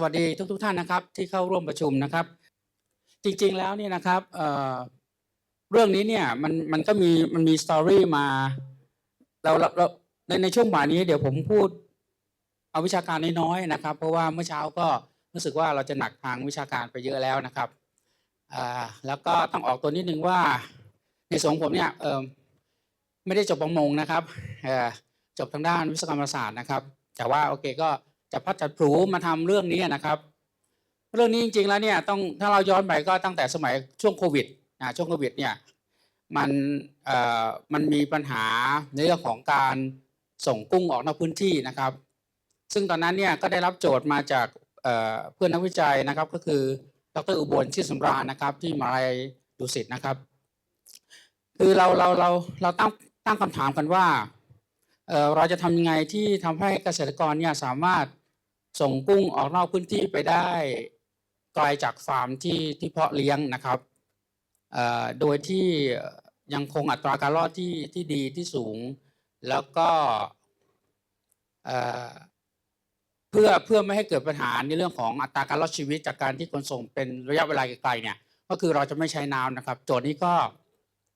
สวัสดีทุกทท่านนะครับ ที่เข้าร่วมประชุมนะครับ จริงๆแล้วเนี่ยนะครับเเรื่องนี้เนี่ยมันมันก็มีมันมีสตอรี่มาเราเราในในช่วงบ่ายนี้เดี๋ยวผมพูดเอาวิชาการน้อยๆนะครับ เพราะว่าเมื่อเช้าก็รู้สึกว่าเราจะหนักทางวิชาการไปเยอะแล้วนะครับแล้วก็ต้องออกตัวนิดนึงว่าในส่วนของผมเนี่ยไม่ได้จบประมงนะครับจบทางด้านวิศวกรรมศาสตร์นะครับ แต่ว่าโอเคก็ จะพัดจัดผูมาทำเรื่องนี้นะครับ เรื่องนี้จริงๆแล้วเนี่ยต้องถ้าเราย้อนไปก็ตั้งแต่สมัยช่วงโควิดนะช่วงโควิดเนี่ยมันเอ่อมันมีปัญหาในเรื่องของการส่งกุ้งออกนอกพื้นที่นะครับ ซึ่งตอนนั้นเนี่ยก็ได้รับโจทย์มาจากเเพื่อนนักวิจัยนะครับ ก็คือดรอุบลชื่อสำราญนะครับ ที่มหาลัยดุสิตนะครับ คือเราเราเราเราตั้งตั้งคำถามกันว่าเเราจะทำยังไงที่ทำให้เกษตรกรเนี่ยสามารถ ส่งกุ้งออกนอกพื้นที่ไปได้ไกลจากฟาร์มที่ที่เพาะเลี้ยงนะครับโดยที่ยังคงอัตราการรอดที่ที่ดีที่สูง แล้วก็เอ่อเพื่อเพื่อไม่ให้เกิดปัญหาในเรื่องของอัตราการรอดชีวิตจากการที่ขนส่งเป็นระยะเวลาไกลๆเนี่ยก็คือเราจะไม่ใช้น้ำนะครับ โจทย์นี้ก็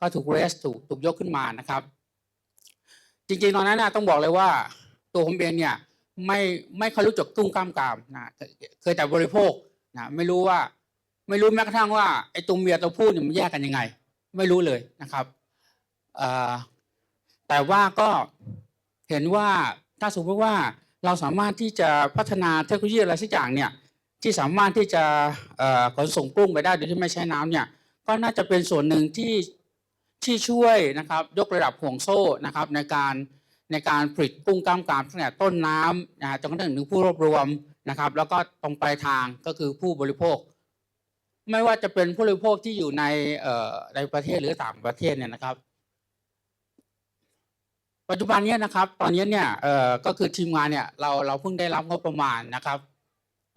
ก็ถูกเรสถูกถูกยกขึ้นมานะครับ จริงๆตอนนั้นนะต้องบอกเลยว่า ตัวผมเองเนี่ย ไม่ไม่เคยรู้จักตุ้งกล้ามกรามนะเคยแต่บริโภคนะไม่รู้ว่า ไม่รู้แม้กระทั่งว่าไอ้ตัวเมียตัวผู้เนี่ยมันแยกกันยังไง ไม่รู้เลยนะครับแต่ว่าก็เห็นว่าถ้าสมมติว่าเราสามารถที่จะพัฒนาเทคโนโลยีอะไรสักอย่างเนี่ยที่สามารถที่จะขนส่งกุ้งไปได้โดยที่ไม่ใช้น้ำเนี่ยก็น่าจะเป็นส่วนหนึ่งที่ที่ช่วยนะครับ ยกระดับห่วงโซ่นะครับในการ ในการผลิตกุ้งกล้ามกรามตั้งแต่ต้นน้ำนะฮะจนกระทั่งถึงผู้รวบรวมนะครับ แล้วก็ตรงปลายทางก็คือผู้บริโภค ไม่ว่าจะเป็นผู้บริโภคที่อยู่ในในประเทศหรือต่างประเทศเนี่ยนะครับ ปัจจุบันเนี้นะครับ ตอนนี้เนี่ยเอ่อก็คือทีมงานเนี่ยเราเราเพิ่งได้รับงบประมาณนะครับ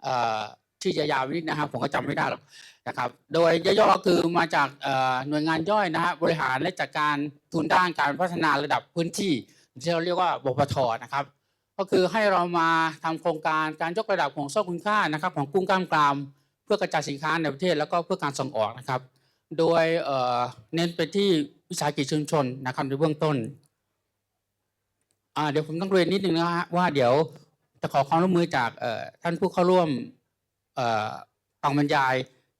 เอ่อที่จะยาวนิดนะครับ ผมก็จำไม่ได้หรอกนะครับ โดยย่อๆคือมาจากเอ่อหน่วยงานย่อยนะฮะบริหารและจัดการทุนด้านการพัฒนาระดับพื้นที่ ที่เราเรียกว่าบพทนะครับ ก็คือให้เรามาทำโครงการการยกระดับของโซ่คุณค่านะครับ ของกุ้งกล้ามกราม เพื่อกระจายสินค้าในประเทศแล้วก็เพื่อการส่งออกนะครับ โดยเน้นไปที่วิสาหกิจชุมชนนะครับในเบื้องต้นเดี๋ยวผมต้องเรียนนิดนึงนะฮะว่าเดี๋ยวจะขอความร่วมมือจากท่านผู้เข้าร่วมฟังบรรยาย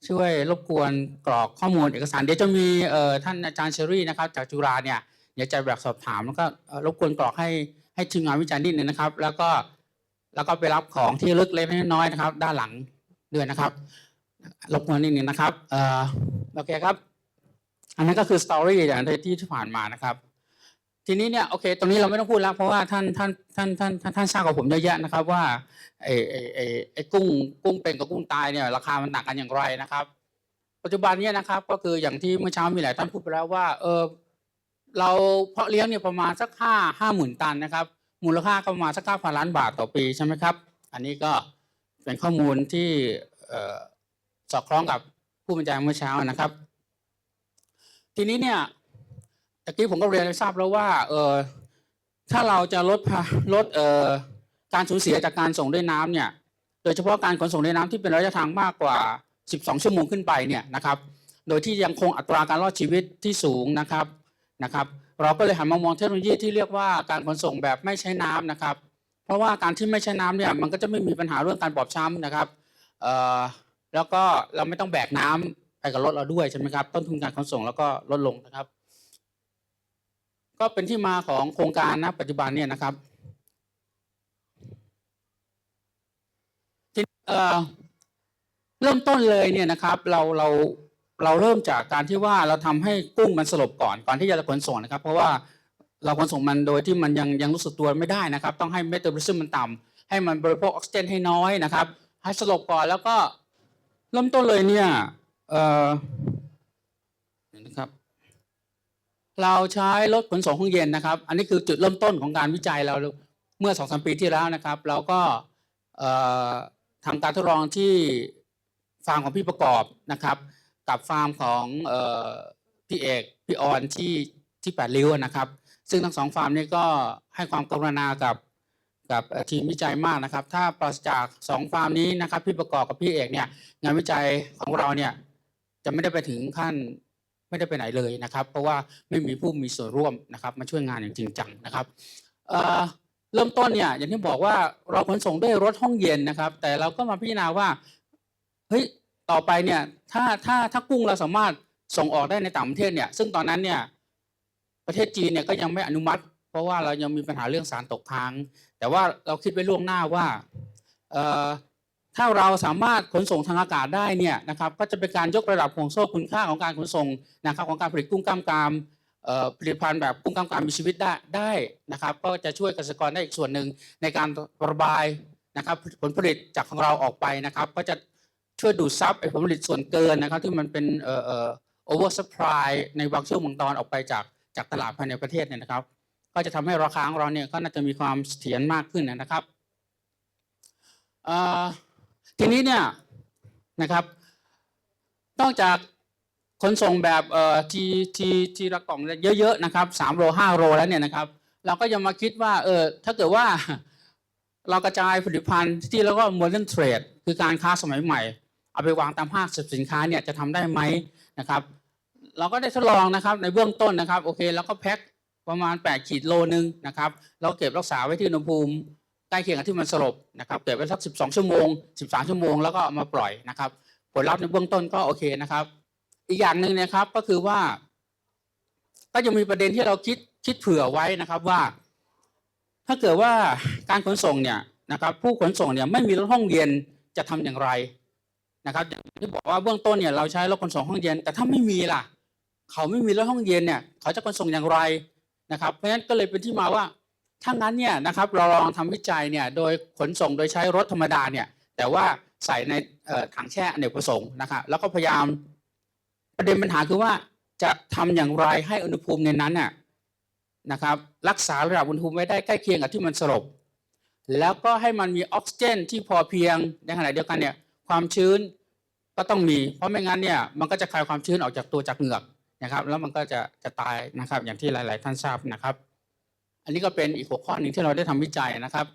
ช่วยรบกวนกรอกข้อมูลเอกสาร เดี๋ยวจะมีท่านอาจารย์เชอรี่นะครับ จากจุฬาเนี่ย เดี๋ยวจะแบบสอบถามแล้วก็รบกวนกรอกให้ให้ทีมงานวิจัยนิดนึงนะครับ แล้วก็แล้วก็ไปรับของที่ลึกเล็กน้อยๆนะครับ ด้านหลังด้วยนะครับรบกวนนิดนึงนะครับเอ่อโอเคครับ อันนั้นก็คือสตอรี่อย่างที่ที่ผ่านมานะครับ ทีนี้เนี่ยโอเค ตรงนี้เราไม่ต้องพูดแล้วเพราะว่าท่านท่านท่านท่านท่านท่านทราบกับผมเยอะแยะนะครับ ว่าไอ้ไอ้ไอ้ไอ้กุ้งกุ้งเป็นกับกุ้งตายเนี่ยราคามันต่างกันอย่างไรนะครับ ปัจจุบันเนี่ยนะครับ ก็คืออย่างที่เมื่อเช้ามีหลายท่านพูดไปแล้วว่าเออ เราเพาะเลี้ยงเนี่ยประมาณสักห้าห้าหมื่นตันนะครับ มูลค่าก็ประมาณสักเก้าพันล้านบาทต่อปีใช่ไหมครับ อันนี้ก็เป็นข้อมูลที่สอดคล้องกับผู้บรรยายเมื่อเช้านะครับ ทีนี้เนี่ยตะกี้ผมก็เรียนให้ทราบแล้วว่าเออถ้าเราจะลดภาลดเอ่อการสูญเสียจากการส่งด้วยน้ำเนี่ยโดยเฉพาะการขนส่งด้วยน้ำที่เป็นระยะทางมากกว่า 12 ชั่วโมงขึ้นไปเนี่ยนะครับ โดยที่ยังคงอัตราการรอดชีวิตที่สูงนะครับ นะครับเราก็เลยหันมามองเทคโนโลยีที่เรียกว่าการขนส่งแบบไม่ใช้น้ำนะครับ เพราะว่าการที่ไม่ใช้น้ำเนี่ยมันก็จะไม่มีปัญหาเรื่องการบอบช้ำนะครับแล้วก็เราไม่ต้องแบกน้ำไปกับรถเราด้วยใช่ไหมครับต้นทุนการขนส่งแล้วก็ลดลงนะครับ ก็เป็นที่มาของโครงการนะปัจจุบันเนี่ยนะครับเเริ่มต้นเลยเนี่ยนะครับ เราเรา เราเริ่มจากการที่ว่าเราทำให้กุ้งมันสลบก่อนก่อนที่จะขนส่งนะครับ เพราะว่าเราขนส่งมันโดยที่มันยังยังรู้สึกตัวไม่ได้นะครับ ต้องให้เมตาบอลิซึมมันต่ำให้มันบริโภคออกซิเจนให้น้อยนะครับ ให้สลบก่อนแล้วก็เริ่มต้นเลยเนี่ยเอ่อนะครับ เราใช้รถขนส่งห้องเย็นนะครับ อันนี้คือจุดเริ่มต้นของการวิจัยเราเมื่อสองสามปีที่แล้วนะครับ เราก็ทำการทดลองที่ฟาร์มของพี่ประกอบนะครับ กับฟาร์มของออพี่เอกพี่ออนที่ที่แปดริ้วนะครับ ซึ่งทั้งสองฟาร์มนี้ก็ให้ความกรุณากับกับทีมวิจัยมากนะครับ ถ้าปราศจากสองฟาร์มนี้นะครับพี่ประกอบกับพี่เอกเนี่ยงานวิจัยของเราเนี่ยจะไม่ได้ไปถึงขั้นไม่ได้ไปไหนเลยนะครับ เพราะว่าไม่มีผู้มีส่วนร่วมนะครับ มาช่วยงานอย่างจริงจังนะครับเเริ่มต้นเนี่ยอย่างที่บอกว่าเราขนส่งด้วยรถห้องเย็นนะครับ แต่เราก็มาพิจารณาว่าเฮ้ย ต่อไปเนี่ยถ้าถ้าถ้ากุ้งเราสามารถส่งออกได้ในต่างประเทศเนี่ยซึ่งตอนนั้นเนี่ยประเทศจีนเนี่ยก็ยังไม่อนุมัติ เพราะว่าเรายังมีปัญหาเรื่องสารตกค้าง แต่ว่าเราคิดไว้ล่วงหน้าว่าถ้าเราสามารถขนส่งทางอากาศได้เนี่ยนะครับก็จะเป็นการยกระดับห่วงโซ่คุณค่าของการขนส่งนะครับของการผลิตกุ้งกล้ามกรามผลิตภัณฑ์แบบกุ้งกล้ามกรามมีชีวิตได้ได้นะครับ ก็จะช่วยเกษตรกรได้อีกส่วนหนึ่งในการระบายนะครับผลผลิตจากของเราออกไปนะครับ ก็จะ ช่วยดูดซับไอ้ผลผลิตส่วนเกินนะครับ ที่มันเป็นเอ่อเอ่อ over supply ในบางช่วงบางตอนออกไปจากจากตลาดภายในประเทศเนี่ยนะครับ ก็จะทำให้ราคาของเราเนี่ยก็น่าจะมีความเสถียรมากขึ้นนะครับทีนี้เนี่ยนะครับ นอกจากขนส่งแบบเอ่อทีทีทีละกล่องเยอะๆนะครับสามโลห้าโลแล้วเนี่ยนะครับ เราก็ยังมาคิดว่าเออถ้าเกิดว่าเรากระจายผลิตภัณฑ์ที่เรียกว่า modern trade คือการค้าสมัยใหม่ เอาไปวางตามห้างสรรพสินค้าเนี่ยจะทำได้ไหมนะครับ เราก็ได้ทดลองนะครับในเบื้องต้นนะครับโอเคเราก็แพ็คประมาณ 8 ขีดโลนึงนะครับ เราเก็บรักษาไว้ที่อุณหภูมิใกล้เคียงกับที่มันสลบนะครับเก็บไว้สัก 12 ชั่วโมง 13 ชั่วโมงแล้วก็เอามาปล่อยนะครับ ผลลัพธ์ในเบื้องต้นก็โอเคนะครับ อีกอย่างหนึ่งนะครับก็คือว่า ก็ยังมีประเด็นที่เราคิดคิดเผื่อไว้นะครับว่า ถ้าเกิดว่าการขนส่งเนี่ยนะครับ ผู้ขนส่งเนี่ยไม่มีรถห้องเย็นจะทำอย่างไร นะครับอย่างที่บอกว่าเบื้องต้นเนี่ยเราใช้รถขนส่งห้องเย็น แต่ถ้าไม่มีล่ะ เขาไม่มีรถห้องเย็นเนี่ยเขาจะขนส่งอย่างไรนะครับ เพราะฉะนั้นก็เลยเป็นที่มาว่าถ้างั้นเนี่ยนะครับเราลองทำวิจัยเนี่ยโดยขนส่งโดยใช้รถธรรมดาเนี่ยแต่ว่าใส่ในถังแช่อเนกประสงค์นะครับแล้วก็พยายามประเด็นปัญหาคือว่าจะทำอย่างไรให้อุณหภูมิในนั้นน่ะนะครับรักษาระดับอุณหภูมิไว้ได้ใกล้เคียงกับที่มันสลบแล้วก็ให้มันมีออกซิเจนที่พอเพียงในขณะเดียวกันเนี่ย ความชื้นก็ต้องมี เพราะไม่งั้นเนี่ยมันก็จะคายความชื้นออกจากตัวจากเหงือกนะครับ แล้วมันก็จะจะตายนะครับ อย่างที่หลาย ๆ ท่านทราบนะครับ อันนี้ก็เป็นอีกหัวข้อหนึ่งที่เราได้ทำวิจัยนะครับ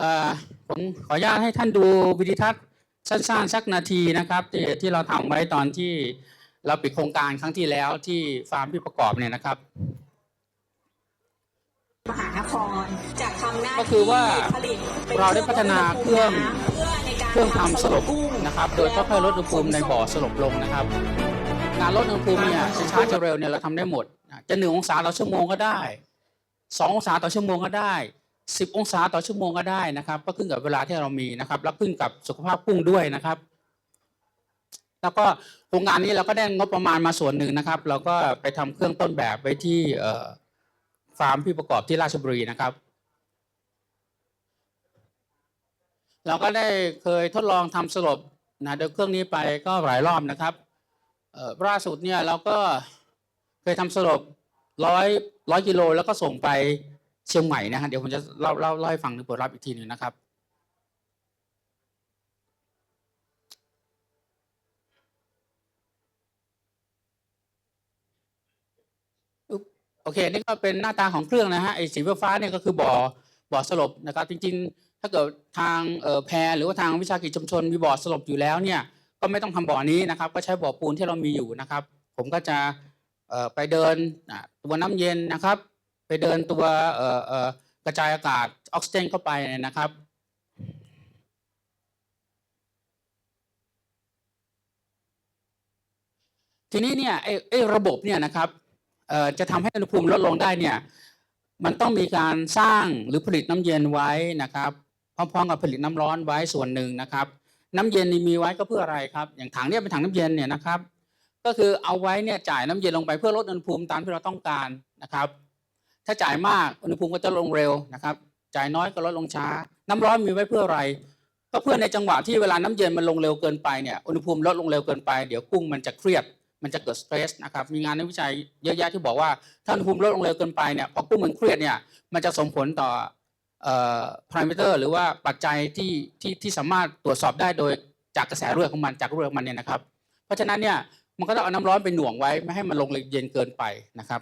อ่อผมขออนุญาตให้ท่านดูวิดีทัศน์สั้นๆสักนาทีนะครับที่ที่เราทำไว้ตอนที่เราปิดโครงการครั้งที่แล้วที่ฟาร์มพี่ประกอบเนี่ยนะครับ มหานครจะทำหน้าก็คือว่าที่ผลิตป็นเราได้พัฒนาเครื่องเพื่อในการเครื่องทำสลบกุ้งนะครับ โดยค่อยๆลดอุณหภูมิในบ่อสลบลงนะครับการลดอุณหภูมิเนี่ยช้าๆจะเร็วเนี่ยเราทำได้หมดนะจะหนึ่งองศาต่อชั่วโมงก็ได้สององศาต่อชั่วโมงก็ได้สิบองศาต่อชั่วโมงก็ได้นะครับ ก็ขึ้นกับเวลาที่เรามีนะครับ แล้วขึ้นกับสุขภาพกุ้งด้วยนะครับ แล้วก็โครงการนี้เราก็ได้งบประมาณมาส่วนหนึ่งนะครับ เราก็ไปทำเครื่องต้นแบบไว้ที่เอ่อ ฟาร์มพี่ประกอบที่ราชบุรีนะครับ เราก็ได้เคยทดลองทำสลบนะโดยเครื่องนี้ไปก็หลายรอบนะครับล่าสุดเนี่ยเราก็เคยทำสลบร้อยร้อยกิโลแล้วก็ส่งไปเชียงใหม่นะฮะเดี๋ยวผมจะเล่าเล่าเล่าให้ฟังในบทรับอีกทีหนึ่งนะครับ โอ เคนี่ก็เป็นหน้าตาของเครื่องนะฮะไอ้สีฟ้าเนี่ยก็คือบ่อบ่อสลบนะครับ จริงๆ ถ้าเกิดทางเอ่อแพรหรือว่าทางวิชากิจชุมชนมีบ่อสลบอยู่แล้วเนี่ยก็ไม่ต้องทำบ่อนี้นะครับ ก็ใช้บ่อปูนที่เรามีอยู่นะครับ ผมก็จะเอ่อไปเดินตัวน้ำเย็นนะครับ ไปเดินตัวเอ่อเอ่อกระจายอากาศออกซิเจนเข้าไปนะครับทีนี้เนี่ยไอ้ระบบเนี่ยนะครับ จะทำให้อุณหภูมิลดลงได้เนี่ยมันต้องมีการสร้างหรือผลิตน้ำเย็นไว้นะครับพร้อมๆกับผลิตน้ำร้อนไว้ส่วนหนึ่งนะครับ น้ำเย็นนี่มีไว้ก็เพื่ออะไรครับ อย่างถังเนี่ยเป็นถังน้ำเย็นเนี่ยนะครับ ก็คือเอาไว้เนี่ยจ่ายน้ำเย็นลงไปเพื่อลดอุณหภูมิตามที่เราต้องการนะครับ ถ้าจ่ายมากอุณหภูมิก็จะลงเร็วนะครับ จ่ายน้อยก็ลดลงช้า น้ำร้อนมีไว้เพื่ออะไร ก็เพื่อในจังหวะที่เวลาน้ำเย็นมันลงเร็วเกินไปเนี่ยอุณหภูมิลดลงเร็วเกินไปเดี๋ยวกุ้งมันจะเครียด มันจะเกิดสเตรสนะครับมีงานในวิจัยเยอะแยะที่บอกว่าถ้าอุณหภูมิลดลงเร็วเกินไปเนี่ยพอกุ้งมันเครียดเนี่ยมันจะส่งผลต่อพารามิเตอร์หรือว่าปัจจัยที่ที่ที่สามารถตรวจสอบได้โดยจากกระแสเลือดของมันจากเลือดของมันเนี่ยนะครับ เพราะฉะนั้นเนี่ยมันก็ต้องเอาน้ำร้อนไปหน่วงไว้ไม่ให้มันลงเย็นเกินไปนะครับ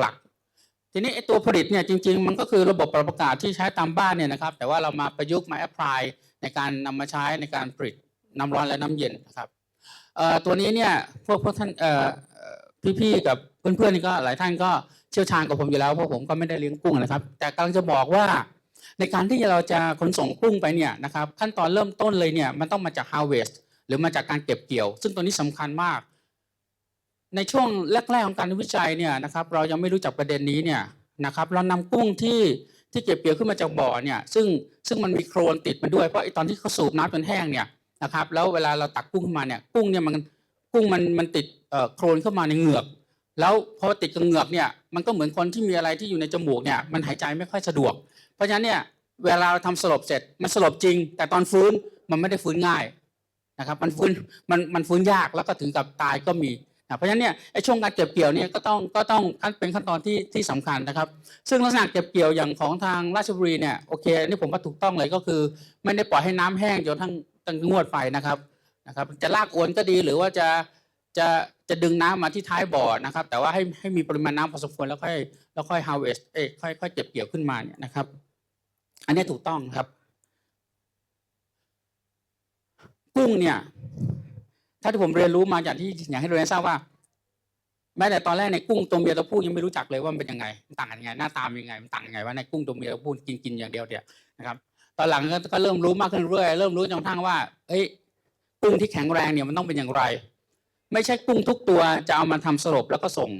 หลักๆ ทีนี้ไอ้ตัวผลิตเนี่ยจริง ๆ มันก็คือระบบปรับอากาศที่ใช้ตามบ้านเนี่ยนะครับ แต่ว่าเรามาประยุกต์มาแอพพลายในการนำมาใช้ในการผลิตน้ำร้อนและน้ำเย็นนะครับ ตัวนี้เนี่ยพวกพวกท่านพี่ๆกับเพื่อนๆนี่ก็หลายท่านก็เชี่ยวชาญกับผมอยู่แล้วเพราะผมก็ไม่ได้เลี้ยงกุ้งนะครับ แต่กำลังจะบอกว่าในการที่เราจะขนส่งกุ้งไปเนี่ยนะครับขั้นตอนเริ่มต้นเลยเนี่ยมันต้องมาจาก harvest หรือมาจากการเก็บเกี่ยว ซึ่งตัวนี้สำคัญมาก ในช่วงแรกๆของการวิจัยเนี่ยนะครับเรายังไม่รู้จักประเด็นนี้เนี่ยนะครับเรานำกุ้งที่ที่เก็บเกี่ยวขึ้นมาจากบ่อเนี่ยซึ่งซึ่งมันมีโครนติดมาด้วยเพราะไอ้ตอนที่เขาสูบน้ำจนแห้งเนี่ย นะครับ แล้วเวลาเราตักกุ้งขึ้นมาเนี่ยกุ้งเนี่ยมันกุ้งมันมันติดโครนเข้ามาในเหงือก แล้วพอติดกับเหงือกเนี่ยมันก็เหมือนคนที่มีอะไรที่อยู่ในจมูกเนี่ยมันหายใจไม่ค่อยสะดวก เพราะฉะนั้นเนี่ยเวลาเราทำสลบเสร็จมันสลบจริง แต่ตอนฟื้นมันไม่ได้ฟื้นง่ายนะครับมันฟื้นมันมันฟื้นยากแล้วก็ถึงกับตายก็มีนะเพราะฉะนั้นเนี่ยไอ้ช่วงการเก็บเกี่ยวเนี่ยก็ต้องก็ต้องเป็นขั้นตอนที่ที่สำคัญนะครับ ซึ่งลักษณะเก็บเกี่ยวอย่างของทางราชบุรีเนี่ยโอเคอันนี่ผมว่าถูกต้องเลยก็คือ ไม่ได้ปล่อยให้น้ำแห้งจนทั้ง ตั้งงวดไปนะครับนะครับ จะลากอวนก็ดีหรือว่าจะจะจะดึงน้ำมาที่ท้ายบ่อนะครับ แต่ว่าให้ให้มีปริมาณน้ำพอสมควรแล้วค่อยแล้วค่อย harvest เอ้ยค่อยค่อยเก็บเกี่ยวขึ้นมาเนี่ยนะครับ อันนี้ถูกต้องครับ กุ้งเนี่ยถ้าที่ผมเรียนรู้มาจากที่อยากให้เรียนทราบว่า แม้แต่ตอนแรกในกุ้งตัวเมียตัวผู้ยังไม่รู้จักเลยว่ามันเป็นยังไงมันต่างกันยังไงหน้าตาเป็นยังไงมันต่างยังไงว่าในกุ้งตัวเมียตัวผู้กินกินอย่างเดียวเนี่ยนะครับ ตอนหลังก็เริ่มรู้มากขึ้นเรื่อยเริ่มรู้จนกระทั่งว่า เอ้ย กุ้งที่แข็งแรงเนี่ยมันต้องเป็นอย่างไร ไม่ใช่กุ้งทุกตัวจะเอามาทำสลบแล้วก็ส่ง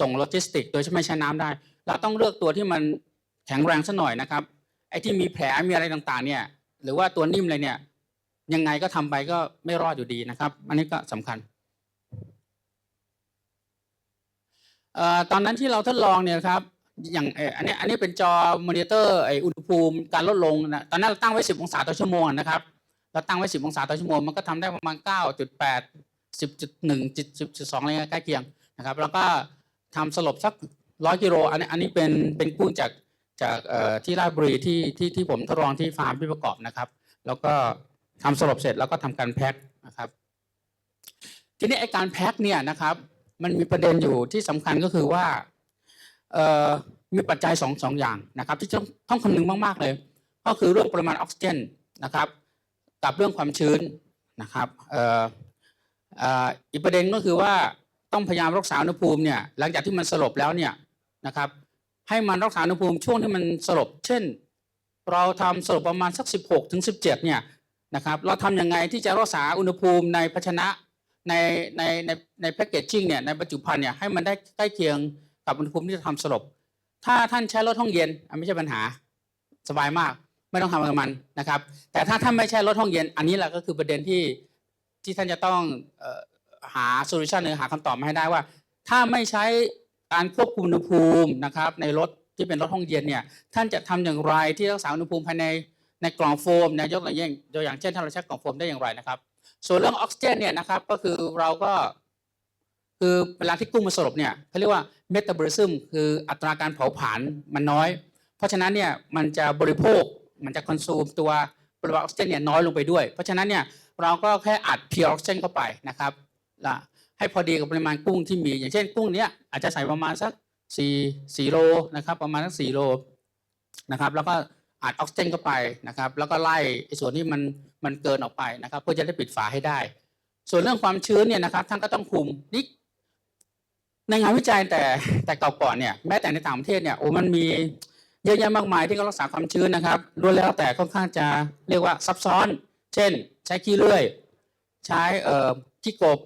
ส่งโลจิสติก โดยไม่ใช้น้ำได้ เราต้องเลือกตัวที่มันแข็งแรงซะหน่อยนะครับ ไอ้ที่มีแผลมีอะไรต่างๆ เนี่ย หรือว่าตัวนิ่มเลยเนี่ย ยังไงก็ทำไปก็ไม่รอดอยู่ดีนะครับ อันนี้ก็สำคัญออตอนนั้นที่เราทดลองเนี่ยครับ อย่างเอออันนี้อันนี้เป็นจอมอนิเตอร์ไออุณหภูมิการลดลงนะตอนนั้นเราตั้งไว้ 10 องศาต่อชั่วโมงนะครับ เราตั้งไว้ 10 องศาต่อชั่วโมง มันก็ทำได้ประมาณ 9.8 10.1 10.2อะไรเงี้ยใกล้เคียงนะครับแล้วก็ทำสลบสักร้อยกิโลอันนี้อันนี้เป็นเป็นกุ้งจากจากที่ราชบุรีที่ที่ที่ผมทดลองที่ฟาร์มพี่ประกอบนะครับ แล้วก็ทำสลบเสร็จแล้วก็ทำการแพ็คนะครับ ทีนี้ไอการแพ็คเนี่ยนะครับ มันมีประเด็นอยู่ที่สำคัญก็คือว่า มีปัจจัยสองสองอย่างนะครับที่ต้องต้องคำนึงมาก ๆ เลย ก็คือเรื่องปริมาณออกซิเจนนะครับกับเรื่องความชื้นนะครับอีกประเด็นก็คือว่าต้องพยายามรักษาอุณหภูมิเนี่ยหลังจากที่มันสลบแล้วเนี่ยนะครับให้มันรักษาอุณหภูมิช่วงที่มันสลบ เช่น เราทำสลบประมาณสัก 16ถึง17เนี่ยนะครับเราทำยังไงที่จะรักษาอุณหภูมิในภาชนะในในในในแพคเกจจิ้งเนี่ยในบรรจุภัณฑ์เนี่ยให้มันได้ใกล้เคียง กับอุณหภูมิที่จะทำสลบ ถ้าท่านใช้รถห้องเย็นอันไม่ใช่ปัญหาสบายมากไม่ต้องทำกับมันนะครับ แต่ถ้าท่านไม่ใช่รถห้องเย็น อันนี้แหละก็คือประเด็นที่ที่ท่านจะต้องออหาโซลูชันหรือหาคำตอบมาให้ได้ว่า ถ้าไม่ใช้การควบคุมอุณหภูมินะครับ ในรถที่เป็นรถห้องเย็นเนี่ยท่านจะทำอย่างไรที่รักษาอุณหภูมิภายในในกล่องโฟมนะยกตัวอย่างตัวอย่างเช่นถ้าเราใช้กล่องโฟมได้อย่างไรนะครับ ส่วนเรื่องออกซิเจนเนี่ยนะครับก็คือเราก็ คือเวลาที่กุ้งมันสลบเนี่ยเขาเรียกว่าเมตาบอลิซึมคืออัตราการเผาผลาญมันน้อย เพราะฉะนั้นเนี่ยมันจะบริโภคมันจะคอนซูมตัวปริมาณออกซิเจนเนี่ยน้อยลงไปด้วย เพราะฉะนั้นเนี่ยเราก็แค่อัดเพียออกซิเจนเข้าไปนะครับละให้พอดีกับปริมาณกุ้งที่มี อย่างเช่นกุ้งเนี้ยอาจจะใส่ประมาณสักสี่สี่โลนะครับประมาณสักสี่โลนะครับแล้วก็อัดออกซิเจนเข้าไปนะครับแล้วก็ไล่ส่วนที่มันมันเกินออกไปนะครับเพื่อจะได้ปิดฝาให้ได้ ส่วนเรื่องความชื้นเนี่ยนะครับท่านก็ต้องคุมนี่ ในงานวิจัยแต่แต่เก่าก่อนเนี่ยแม้แต่ในต่างประเทศเนี่ยโอ้มันมีเยอะแยะมากมายที่เขารักษาความชื้นนะครับล้วนแล้วแต่ค่อนข้างจะเรียกว่าซับซ้อน เช่น ใช้ขี้เลื่อย ใช้เอ่อขี้กบ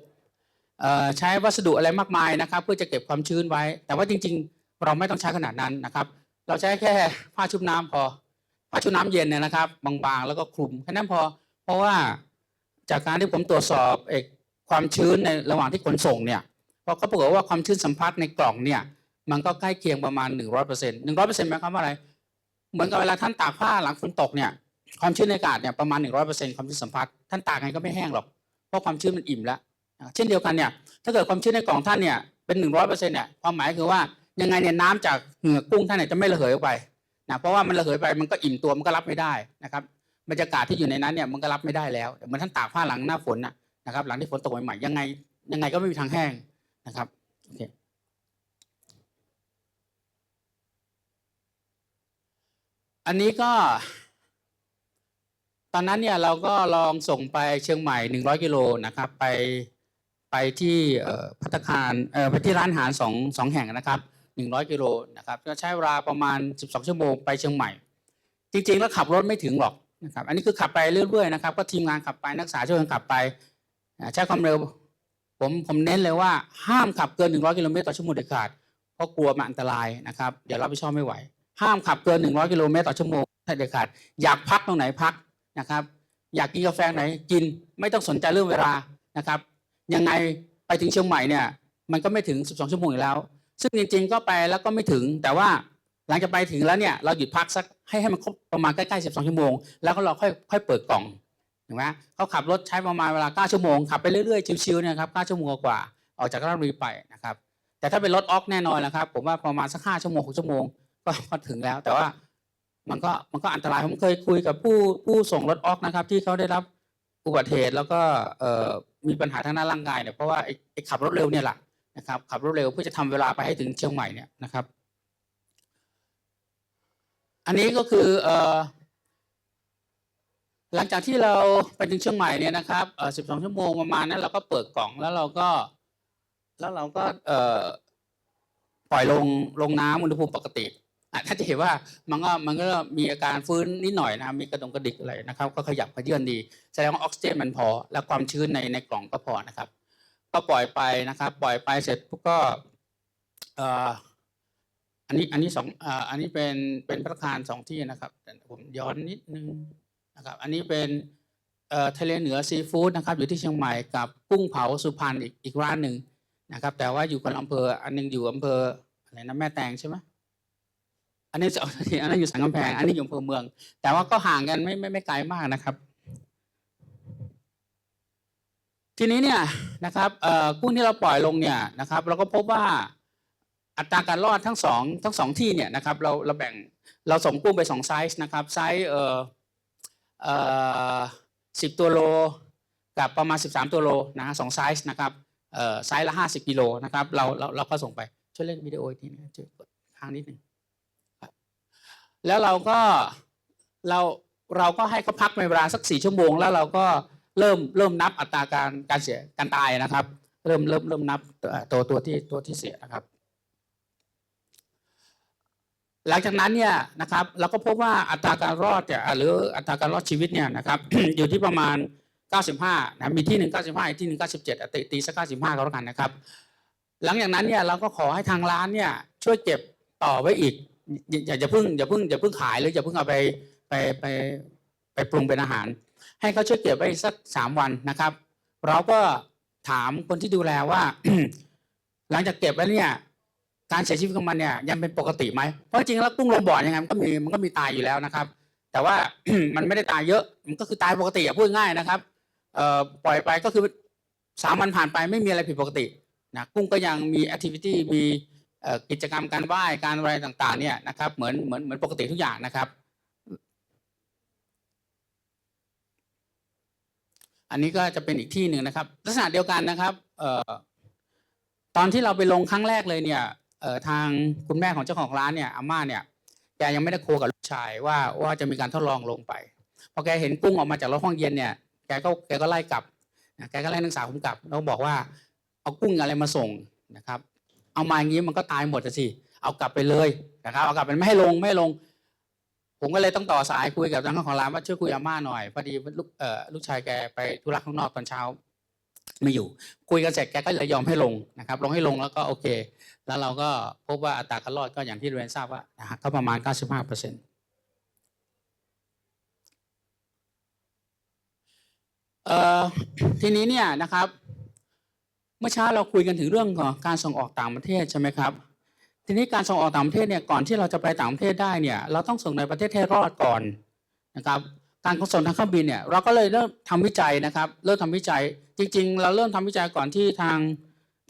เอ่อใช้วัสดุอะไรมากมายนะครับ เพื่อจะเก็บความชื้นไว้ แต่ว่าจริง ๆ เราไม่ต้องใช้ขนาดนั้นนะครับ เราใช้แค่ผ้าชุบน้ำพอผ้าชุบน้ำเย็นเนี่ยนะครับ บางๆ แล้วก็คลุมแค่นั้นพอ เพราะว่าจากการที่ผมตรวจสอบเอกความชื้นในระหว่างที่ขนส่งเนี่ย พอเขาปรากฏว่าความชื้นสัมผัสในกล่องเนี่ย มันก็ใกล้เคียงประมาณหนึ่งร้อยเปอร์เซ็นต์หนึ่งร้อยเปอร์เซ็นต์หมายความว่าอะไร เหมือนกับเวลาท่านตากผ้าหลังฝนตกเนี่ย ความชื้นในอากาศเนี่ยประมาณหนึ่งร้อยเปอร์เซ็นต์ความชื้นสัมผัสท่านตากไงก็ไม่แห้งหรอก เพราะความชื้นมันอิ่มแล้ว เช่นเดียวกันเนี่ย ถ้าเกิดความชื้นในกล่องท่านเนี่ยเป็นหนึ่งร้อยเปอร์เซ็นต์เนี่ย ความหมายคือว่ายังไงเนี่ยน้ำจากเหงือกกุ้งท่านเนี่ยจะไม่ระเหยออกไปนะ เพราะว่ามันระเหยไปมันก็อิ่มตัวมันก็รับไม่ได้นะครับ บรรยากาศที่อยู่ในนั้นเนี่ยมันก็รับไม่ได้แล้วเหมือนท่านตากผ้าหลังหน้าฝนนะครับ หลังที่ฝนตกใหม่ๆยังไงยังไงก็ไม่มีทางแห้ง นะครับโอเคอันนี้ก็ ตอนนั้นเนี่ยเราก็ลองส่งไปเชียงใหม่หนึ่งร้อยกิโลนะครับ ไปไปที่พัตตาคารไปที่ร้านอาหารสองสองแห่งนะครับหนึ่งร้อยกิโลนะครับก็ใช้เวลาประมาณสิบสองชั่วโมงไปเชียงใหม่ จริงๆแล้วขับรถไม่ถึงหรอกนะครับ อันนี้คือขับไปเรื่อยๆนะครับ ก็ทีมงานขับไปนักศึกษาช่วยกันขับไป ใช้ความเร็ว ผมผมเน้นเลยว่าห้ามขับเกิน 100 กิโลเมตรต่อชั่วโมงเด็ดขาดเพราะกลัวมันอันตรายนะครับเดี๋ยวรับผิดชอบไม่ไหว ห้ามขับเกิน 100 กิโลเมตรต่อชั่วโมงเด็ดขาดอยากพักตรงไหนพักนะครับ อยากกินกาแฟไหนกินไม่ต้องสนใจเรื่องเวลานะครับยังไงไปถึงเชียงใหม่เนี่ยมันก็ไม่ถึง 12 ชั่วโมงอยู่แล้ว ซึ่งจริงๆก็ไปแล้วก็ไม่ถึงแต่ว่าหลังจากไปถึงแล้วเนี่ยเราหยุดพักสักให้ให้มันครบประมาณใกล้ๆ 12 ชั่วโมง แล้วก็เราค่อยค่อยเปิดกล่อง เห็นไหมเขาขับรถใช้ประมาณเวลา 9 ชั่วโมง ขับไปเรื่อยๆ ชิวๆเนี่ยครับ9ชั่วโมงกว่า ออกจากราชบุรีไปนะครับ แต่ถ้าเป็นรถออกแน่นอนนะครับ ผมว่าประมาณสัก5ชั่วโมง6ชั่วโมงก็ถึงแล้ว แต่ว่ามันก็มันก็อันตราย ผมเคยคุยกับผู้ผู้ส่งรถออกนะครับ ที่เขาได้รับอุบัติเหตุแล้วก็มีปัญหาทางด้านร่างกายเนี่ยเพราะว่าไอ้ขับรถเร็วเนี่ยแหละนะครับ ขับรถเร็วเพื่อจะทำเวลาไปให้ถึงเชียงใหม่เนี่ยนะครับ อันนี้ก็คืออ หลังจากที่เราไปถึงเชียงใหม่เนี่ยนะครับเอ่อ12ชั่วโมงประมาณนั้นเราก็เปิดกล่องแล้วเราก็ แล้วเราก็เออปล่อยลงลงน้ำอุณหภูมิปกติอะถ้าจะเห็นว่ามันก็มันก็มีอาการฟื้นนิดหน่อยนะมีกระดงกระดิกอะไรนะครับ ก็ขยับขยื่นดีแสดงว่าออกซิเจนมันพอ และความชื้นในในกล่องก็พอนะครับ ก็ปล่อยไปนะครับ ปล่อยไปเสร็จปุ๊บก็เอ่ออันนี้อันนี้สองอ่าอันนี้เป็นเป็นพระคารสองที่นะครับแต่ผมย้อนนิดนึง นะครับอันนี้เป็นเอ่อทะเลเหนือซีฟู้ดนะครับอยู่ที่เชียงใหม่กับกุ้งเผาสุพรรณอีกอีกร้านหนึ่งนะครับ แต่ว่าอยู่คนละอำเภออันหนึงอยู่อำเภออะไรนะแม่แตงใช่ไหมอันนี้จะอันนั้นอยู่สันกำแพง อันนี้อยู่อำเภอเมือง แต่ว่าก็ห่างกันไม่ไม่ไม่ไกลมากนะครับ ทีนี้เนี่ยนะครับเอ่อกุ้งที่เราปล่อยลงเนี่ยนะครับ เราก็พบว่าอัตราการรอดทั้งสองทั้งสองที่เนี่ยนะครับ เราเราแบ่งเราส่งกุ้งไปสองไซส์นะครับไซส์เอ่อ สิบตัวโลกับประมาณสิบสามตัวโลนะฮะสองไซส์นะครับเอ่อไซส์ละห้าสิบกิโลนะครับเราเราเราก็ส่งไปช่วยเล่นวิดีโออีกทีนึงช่วยกดค้างนิดนึงแล้วเราก็เราเราก็ให้เขาพักในเวลาสักสี่ชั่วโมง แล้วเราก็เริ่มเริ่มนับอัตราการการเสียการตายนะครับ เริ่มเริ่มเริ่มนับตัวตัวที่ตัวที่เสียนะครับ หลังจากนั้นเนี่ยนะครับเราก็พบว่าอัตราการรอดเนี่ยหรืออัตราการรอดชีวิตเนี่ยนะครับอยู่ที่ประมาณ 95นะมีที่หนึ่ง95อีกที่หนึ่ง97อะตีตีสัก95ก็แล้วกันนะครับ หลังจากนั้นเนี่ยเราก็ขอให้ทางร้านเนี่ยช่วยเก็บต่อไว้อีกอย่าอย่าเพิ่งอย่าเพิ่งอย่าเพิ่งขายหรืออย่าเพิ่งเอาไปไปไปไปปรุงเป็นอาหาร ให้เขาช่วยเก็บไว้สักสามวันนะครับ เราก็ถามคนที่ดูแลว่า หลังจากเก็บแล้เนี่ย การเสียชีวิตของมันเนี่ยยังเป็นปกติไหมเพราะจริงแล้วกุ้งลมบ่อยังไงมันก็มีมันก็มีตายอยู่แล้วนะครับ แต่ว่า มันไม่ได้ตายเยอะมันก็คือตายปกติอะพูดง่ายนะครับเอ่อปล่อยไปก็คือสามวันผ่านไปไม่มีอะไรผิดปกตินะกุ้งก็ยังมีแอคทิวิตี้มีกิจกรรมการว่ายการอะไรต่างๆ เนี่ยนะครับเหมือนเหมือนเหมือนปกติทุกอย่างนะครับ อันนี้ก็จะเป็นอีกที่หนึ่งนะครับ ลักษณะเดียวกันนะครับเอ่อตอนที่เราไปลงครั้งแรกเลยเนี่ย เอ่อทางคุณแม่ของเจ้าของร้านเนี่ยอาม่าเนี่ยแกยังไม่ได้โคกับลูกชายว่าว่าจะมีการทดลองลงไปพอแกเห็นกุ้งออกมาจากรถห้องเย็นเนี่ยแกก็แกก็ไล่กลับแกก็ไล่นักศึกษาผมกลับ แล้วบอกว่าเอากุ้งอะไรมาส่งนะครับ เอามาอย่างนี้มันก็ตายหมดสิเอากลับไปเลยนะครับ เอากลับไปไม่ให้ลงไม่ให้ลง ผมก็เลยต้องต่อสายคุยกับทางเจ้าของร้านว่าช่วยคุยอาม่าหน่อยพอดีลูกเอ่อลูกชายแกไปธุระข้างนอกตอนเช้าไม่อยู่ คุยกันเสร็จแกก็เลยยอมให้ลงนะครับ ลงให้ลงแล้วก็โอเค แล้วเราก็พบว่าอัตราการรอดก็อย่างที่เรียนทราบว่านะฮะก็ประมาณ 95เปอร์เซ็นต์เอ่อทีนี้เนี่ยนะครับ เมื่อเช้าเราคุยกันถึงเรื่องของการส่งออกต่างประเทศใช่ไหมครับ ทีนี้การส่งออกต่างประเทศเนี่ยก่อนที่เราจะไปต่างประเทศได้เนี่ยเราต้องส่งในประเทศให้รอดก่อนนะครับ การขนส่งทางเครื่องบินเนี่ยเราก็เลยเริ่มทำวิจัยนะครับ เริ่มทำวิจัยจริง ๆ เราเริ่มทำวิจัยก่อนที่ทาง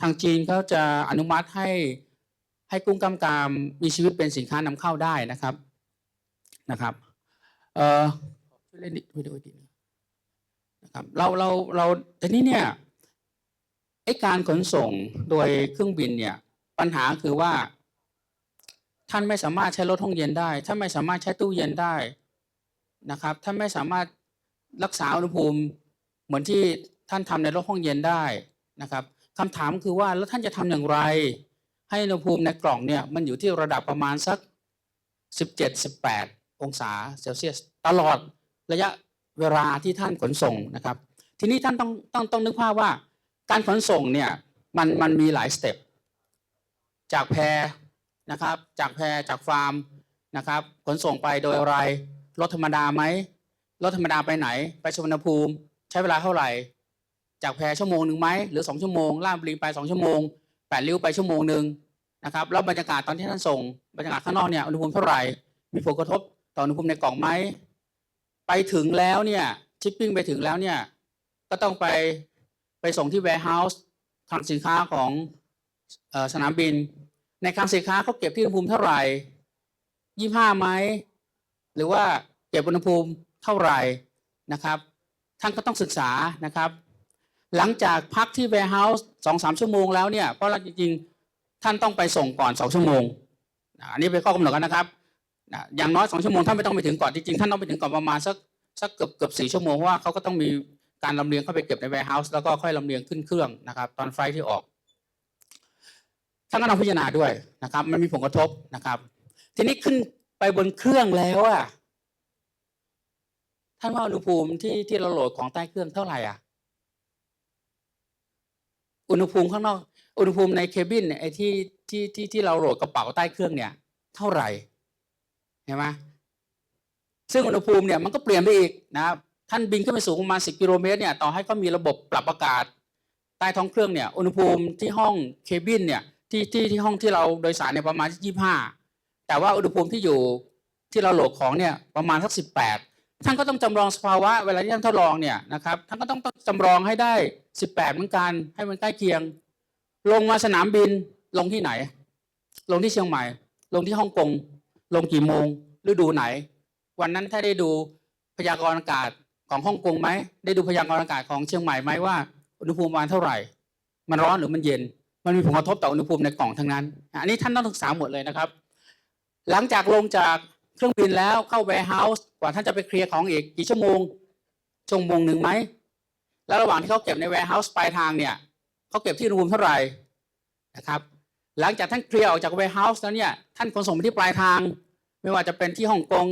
ทางจีนเขาจะอนุมัติให้ให้กุ้งกำกามมีชีวิตเป็นสินค้านำเข้าได้นะครับนะครับเออเล่นวิดีโออีกทีหนึงนะครับเราเราเราทีนี้เนี่ยไอ้การขนส่งโดยเครื่องบินเนี่ยปัญหาคือว่า ท่านไม่สามารถใช้รถห้องเย็นได้ท่านไม่สามารถใช้ตู้เย็นได้นะครับท่านไม่สามารถรักษาอุณหภูมิเหมือนที่ท่านทำในรถห้องเย็นได้นะครับ คำถามคือว่าแล้วท่านจะทำอย่างไร ให้อุณหภูมิในกล่องเนี่ยมันอยู่ที่ระดับประมาณสัก 17 18 องศาเซลเซียส ตลอดระยะเวลาที่ท่านขนส่งนะครับ ทีนี้ท่านต้องต้องต้องนึกภาพว่าการขนส่งเนี่ยมันมันมีหลายสเต็ปจากแพนะครับ จากแพจากฟาร์มนะครับ ขนส่งไปโดยอะไรรถธรรมดาไหมรถธรรมดาไปไหน ไปสุวรรณภูมิ ใช้เวลาเท่าไหร่ จากแพชั่วโมงหนึ่งไหมหรือสองชั่วโมงล่ามบุรีไปสองชั่วโมงแปดริ้วไปชั่วโมงหนึ่งนะครับแล้วบรรยากาศตอนที่ท่านส่งบรรยากาศข้างนอกเนี่ยอุณหภูมิเท่าไหร่มีผลกระทบต่ออุณหภูมิในกล่องไหมไปถึงแล้วเนี่ยชิปปิ้งไปถึงแล้วเนี่ยก็ต้องไปไปส่งที่ warehouse คลังสินค้าของออสนามบิน ในคลังสินค้าเขาเก็บที่อุณหภูมิเท่าไหร่ยี่ห้าไหมหรือว่าเก็บอุณหภูมิเท่าไหร่นะครับ ท่านก็ต้องศึกษานะครับ หลังจากพักที่ warehouse สองสามชั่วโมงแล้วเนี่ยเพราะจริงๆท่านต้องไปส่งก่อนสองชั่วโมงอันนี้เป็นข้อกำหนดกันนะครับอย่างน้อยสองชั่วโมงท่านไม่ต้องไปถึงก่อนจริงๆท่านต้องไปถึงก่อนประมาณสักสักเกือบเกือบสี่ชั่วโมงเพราะว่าเขาก็ต้องมีการลำเลียงเข้าไปเก็บใน warehouse แล้วก็ค่อยลำเลียงขึ้นเครื่องนะครับ ตอนไฟที่ออกท่านก็ต้องพิจารณาด้วยนะครับ มันมีผลกระทบนะครับ ทีนี้ขึ้นไปบนเครื่องแล้วอะท่านว่าอุณหภูมิที่ที่เราโหลดของใต้เครื่องเท่าไหร่อะ อุณหภูมิข้างนอก อุณหภูมิในเคบินเนี่ยไอ้ที่ที่ที่ที่เราโหลดกระเป๋าใต้เครื่องเนี่ย เท่าไหร่เห็นไหมซึ่งอุณหภูมิเนี่ยมันก็เปลี่ยนไปอีกนะครับท่านบินขึ้นไปสูงประมาณ 10 กิโลเมตรเนี่ยต่อให้เขามีระบบปรับอากาศใต้ท้องเครื่องเนี่ยอุณหภูมิที่ห้องเคบินเนี่ยที่ที่ที่ห้องที่เราโดยสารเนี่ยประมาณ 25 แต่ว่าอุณหภูมิที่อยู่ที่เราโหลดของเนี่ยประมาณสัก 18 ท่านก็ต้องจำลองสภาวะเวลาที่ท่านทดลองเนี่ยนะครับท่านก็ต้องต้องจำลองให้ได้ 18 เหมือนกัน ให้มันใกล้เคียง ลงมาสนามบินลงที่ไหน ลงที่เชียงใหม่ ลงที่ฮ่องกงลงกี่โมงฤดูไหน วันนั้นถ้าได้ดูพยากรณ์อากาศของฮ่องกงไหมได้ดูพยากรณ์อากาศของเชียงใหม่ไหมว่าอุณหภูมิประมาณเท่าไหร่ มันร้อนหรือมันเย็น มันมีผลกระทบต่ออุณหภูมิในกล่องทั้งนั้น อันนี้ท่านต้องศึกษาหมดเลยนะครับ หลังจากลงจาก เครื่องบินแล้วเข้า warehouse กว่าท่านจะไปเคลียร์ของอีกกี่ชั่วโมงชั่วโมงหนึ่งไหมแล้วระหว่างที่เขาเก็บใน warehouse ปลายทางเนี่ยเขาเก็บที่อุณหภูมเท่าไหร่นะครับหลังจากท่านเคลียร์ออกจาก warehouse แล้วเนี่ยท่านขนส่งไปที่ปลายทาง ไม่ว่าจะเป็นที่ฮ่องกง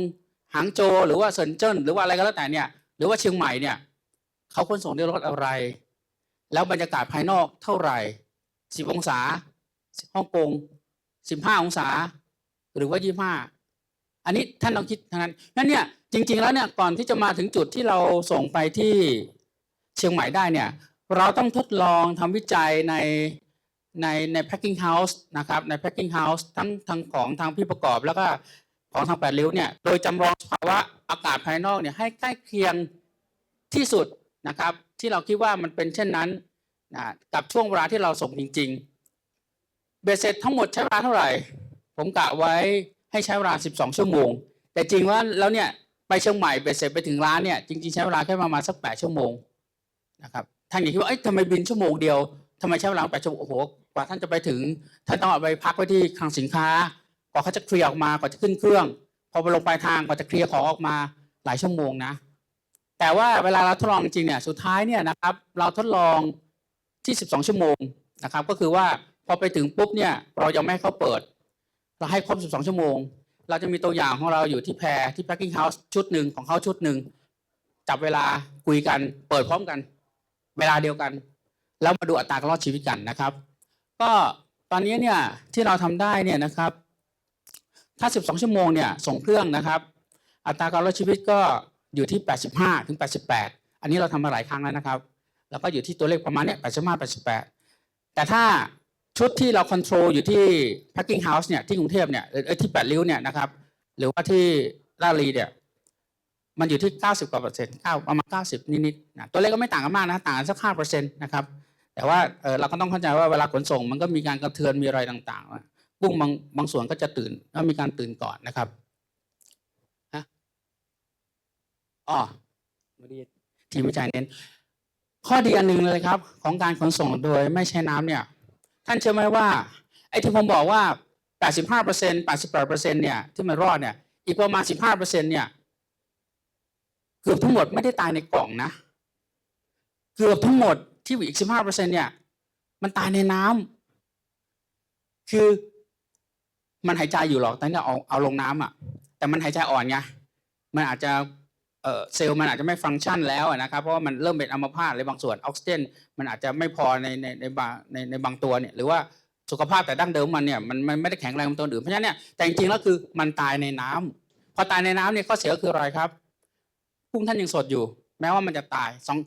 หางโจวหรือว่าเซินเจิ้นหรือว่าอะไรก็แล้วแต่เนี่ย หรือว่าเชียงใหม่เนี่ยเขาขนส่งด้วยรถอะไร แล้วบรรยากาศภายนอกเท่าไหร่สิบองศาฮ่องกงสิบห้าองศา หรือว่ายี่ห้า อันนี้ท่านลองคิดทางนั้นนั่นเนี่ยจริง ๆแล้วเนี่ยก่อนที่จะมาถึงจุดที่เราส่งไปที่เชียงใหม่ได้เนี่ยเราต้องทดลองทำวิจัยในในใน packing house นะครับใน packing house ทั้งทางของทางพี่ประกอบแล้วก็ของทางแปดริ้วเนี่ยโดยจำลองสภาวะอากาศภายนอกเนี่ยให้ใกล้เคียงที่สุดนะครับ ที่เราคิดว่ามันเป็นเช่นนั้นนะกับช่วงเวลาที่เราส่งจริง ๆ เบสเสร็จทั้งหมดใช้เวลาเท่าไหร่ ผมกะไว้ ให้ใช้เวลา 12 ชั่วโมง แต่จริงว่าแล้วเนี่ยไปเชียงใหม่เบสเสร็จไปถึงร้านเนี่ยจริงๆใช้เวลาแค่ประมาณสัก 8 ชั่วโมงนะครับท่านอย่าคิดว่าเอ้ยทำไมบินชั่วโมงเดียวทำไมใช้เวลาแปดชั่วโมงโอ้โหกว่าท่านจะไปถึงท่านต้องเอาไปพักไว้ที่คลังสินค้ากว่าเขาจะเคลียร์ออกมากว่าจะขึ้นเครื่อง พอไปลงปลายทางกว่าจะเคลียร์ของออกมาหลายชั่วโมงนะ แต่ว่าเวลาเราทดลองจริงเนี่ยสุดท้ายเนี่ยนะครับเราทดลองที่ 12 ชั่วโมงนะครับก็คือว่าพอไปถึงปุ๊บเนี่ยเรายังไม่ให้เขาเปิด เราให้ครบ 12 ชั่วโมง เราจะมีตัวอย่างของเราอยู่ที่แพรที่ packing house ชุดหนึ่งของเขาชุดหนึ่งจับเวลาคุยกันเปิดพร้อมกัน เวลาเดียวกัน แล้วมาดูอัตราการรอดชีวิตกันนะครับ ก็ตอนนี้เนี่ยที่เราทำได้เนี่ยนะครับ ถ้า 12 ชั่วโมงเนี่ยส่งเครื่องนะครับ อัตราการรอดชีวิตก็อยู่ที่ 85ถึง88 อันนี้เราทำมาหลายครั้งแล้วนะครับ แล้วก็อยู่ที่ตัวเลขประมาณเนี้ย85 88 แต่ถ้า ชุดที่เราค o n t r o l อยู่ที่ packing house เนี่ยที่กรุงเทพเนี่ยเออที่แปดริ้วเนี่ยนะครับ หรือว่าที่ลาดลีเนี่ยมันอยู่ที่ 90กว่าเปอร์เซ็นต์9ประมาณ90 นิดๆนะตัวเลขก็ไม่ต่างกันมากนะ ต่างกันสัก5เปอร์เซ็นต์นะครับ แต่ว่าเออเราก็ต้องเข้าใจว่าเวลาขนส่ง มันก็มีการกระเทือนมีอะไรต่างๆว่ากุ้งบางบางส่วนก็จะตื่นแล้วมีการตื่นก่อนนะครับฮะอ๋อไม่ได้ทีมวิจัยเน้น ข้อดีอันหนึ่งเลยครับ ของการขนส่งโดยไม่ใช้น้ำเนี่ย ท่านเชื่อไหมว่าไอ้ที่ผมบอกว่า 85เปอร์เซ็นต์88เปอร์เนี่ย ที่มันรอดเนี่ย อีกประมาณ 15เปอร์เนี่ย เกือบทั้งหมดไม่ได้ตายในกล่องนะ เกือบทั้งหมดที่อีก 15เปอร์เซ็นต์เนี่ย มันตายในน้ำคือมันหายใจอยู่หรอกแต่เนี่ยเอาเอาลงน้ำอะ แต่มันหายใจอ่อนไง มันอาจจะ เซลล์มันอาจจะไม่ฟังก์ชันแล้วนะครับเพราะว่ามันเริ่มเป็นอัมพาตเลยบางส่วนออกซิเจนมันอาจจะไม่พอในในในบางในในบางตัวเนี่ยหรือว่าสุขภาพแต่ดั้งเดิมมันเนี่ยมันมันไม่ได้แข็งแรงเหมือนตัวอื่นเพราะฉะนั้นเนี่ยแต่จริงๆแล้วคือมันตายในน้ำพอตายในน้ำเนี่ยข้อเสียคืออะไรครับกุ้งท่านยังสดอยู่ แม้ว่ามันจะตายสอง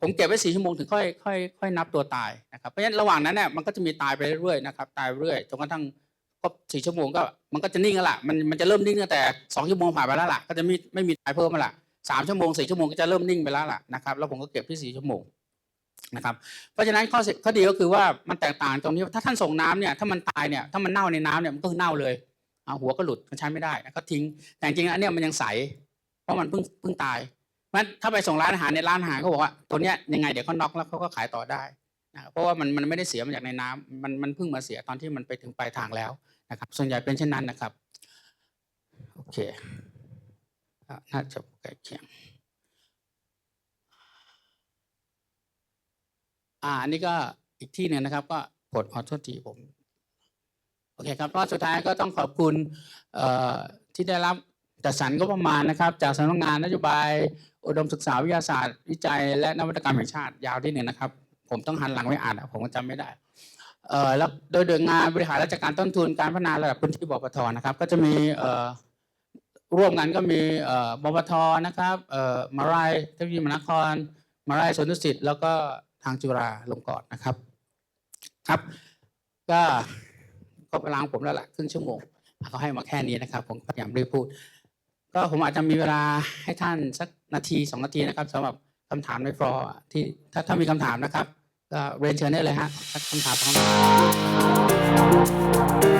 ผมเก็บไว้สี่ชั่วโมงถึงค่อยค่อยค่อยนับตัวตายนะครับเพราะฉะนั้นระหว่างนั้นเนี่ยมันก็จะมีตายไปเรื่อยๆนะครับตายเรื่อยจนกระทั่งครบสี่ชั่วโมงก็มันก็จะนิ่งแล้วล่ะมันมันจะเริ่มนิ่งตั้งแต่สองชั่วโมงผ่านไปแล้วล่ะก็จะไม่ไม่มีตายเพิ่มแล้วล่ะ สามชั่วโมงสี่ชั่วโมงก็จะเริ่มนิ่งไปแล้วล่ะนะครับแล้วผมก็เก็บที่สี่ชั่วโมงนะครับเพราะฉะนั้นข้อเสียข้อดีก็คือว่ามันแตกต่างตรงนี้ถ้าท่านส่งน้ำเนี่ยถ้ามันตายเนี่ยถ้ามันเน่าในน้ำเนี่ยมันก็คือเน่าเลยหัวก็หลุดมันใช้ไม่ได้ก็ทิ้งแต่จริงๆอันเนี้ยมันยังใส เพราะมันเพิ่งเพิ่งตายเพราะฉะนั้นถ้าไปส่งร้านอาหารในร้านอาหารเขาบอกว่าตัวเนี้ยยังไงเดี๋ยวเขาน็อกแล้วเขาก็ขายต่อได้นะเพราะว่ามันมันไม่ได้เสียมาจากในน้ำมันมันเพิ่งมาเสียตอนที่มันไปถึงปลายทางแล้วนะครับ ส่วนใหญ่เป็นเช่นนั้นนะครับโอเคอะ น่าจะใกล้เคียงอ่าอันนี้ก็อีกที่หนึ่งนะครับ ก็ผลขอโทษทีผมโอเคครับรอบสุดท้ายก็ต้องขอบคุณที่ได้รับจัดสรรงบประมาณนะครับ จากสำนักงานนโยบาย อุดมศึกษาวิทยาศาสตร์ วิจัย และนวัตกรรมแห่งชาติยาวที่หนึ่งนะครับ ผมต้องหันหลังไว้อ่านผมก็จำไม่ได้แล้วโดยโดยงานบริหารราชการต้นทุนการพัฒนาระดับพื้นที่บปทนะครับ ก็จะมี ร่วมกันก็มีบปทนะครับมารายเทคโนโลยีมหานคร มารายสนุสิตแล้วก็ทางจุฬาลงกรณ์นะครับครับ ก็ก็เวลางผมแล้วล่ะครึ่งชั่วโมงเขาให้มาแค่นี้นะครับ ผมพยายามรีบพูด ก็ผมอาจจะมีเวลาให้ท่านสักนาทีสองนาทีนะครับสำหรับคำถามในฟลอร์ที่ถ้าถ้ามีคำถามนะครับ ก็เรียนเชิญได้เลยฮะคำถามสองคำถาม